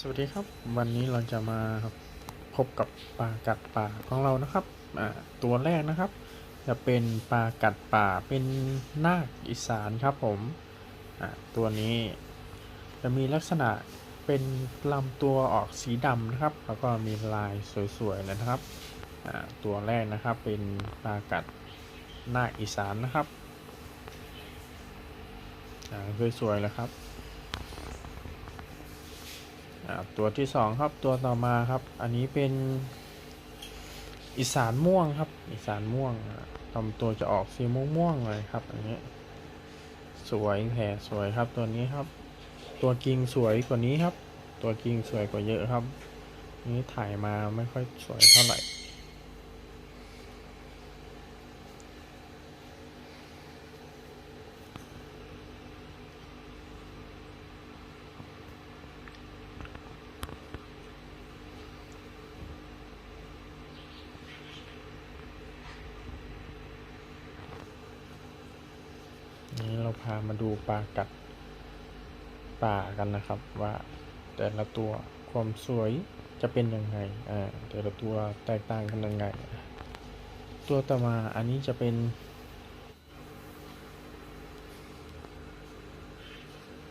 สวัสดีครับวันนี้เราจะมาพบกับปลากัดป่าของเรานะครับตัวแรกนะครับ จะเป็นปลากัดป่าเป็นนาคอีสานครับผมตัวนี้จะมีลักษณะเป็นลำตัวออกสีดำนะครับ แล้วก็มีลายสวยๆเลยนะครับตัวแรกนะครับเป็นปลากัดนาคอีสานนะครับสวยๆเลยครับ ตัวที่สองครับตัวต่อมาครับ อันนี้เป็นอีสานม่วงครับ อีสานม่วงอ่าลำตัวจะออกสีม่วงม่วงๆเลยครับ อันนี้ สวยแผลสวยครับตัวนี้ครับ ตัวกิ่งสวยกว่านี้ครับ ตัวกิ่งสวยกว่าเยอะครับ นี้ถ่ายมาไม่ค่อยสวยเท่าไหร่ นี้เราพามาดูปลากัดป่ากันนะครับ ว่าแต่ละตัวความสวยจะเป็นยังไงอ่าแต่ละตัวแตกต่างกันยังไง ตัวต่อมาอันนี้จะเป็น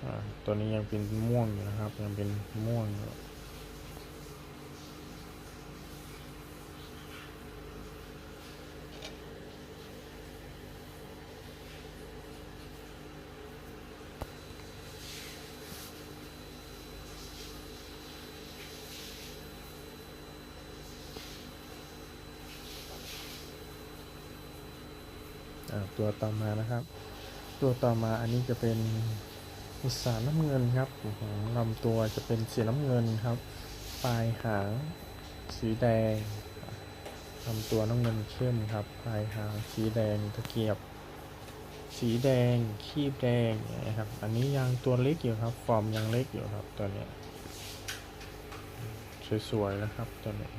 อ่าตัวนี้ยังเป็นม่วงอยู่นะครับ ยังเป็นม่วงอยู่ ตัวต่อมานะครับ ตัวต่อมาอันนี้จะเป็นอุตสาหน้ำเงินครับของลำตัวจะเป็นสีน้ำเงินครับ ปลายหางสีแดงลำตัวน้ำเงินเข้มครับ ปลายหางสีแดงตะเกียบ สีแดงคีบแดงอย่างเงี้ยครับ อันนี้ยังตัวเล็กอยู่ครับ ฟอร์มยังเล็กอยู่ครับตัวนี้ สวยๆนะครับตัวนี้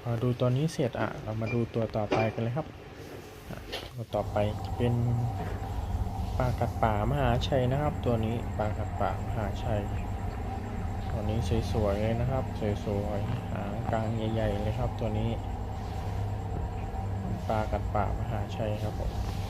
พอดูตัวนี้เสร็จอะ เรามาดูตัวต่อไปกันเลยครับตัวต่อไปเป็นปลากัดป่ามหาชัยนะครับ ตัวนี้ปลากัดป่ามหาชัย ตัวนี้สวยๆเลยนะครับ สวยๆหางกลางใหญ่ๆเลยครับตัวนี้เป็นปลากัดป่ามหาชัยครับผม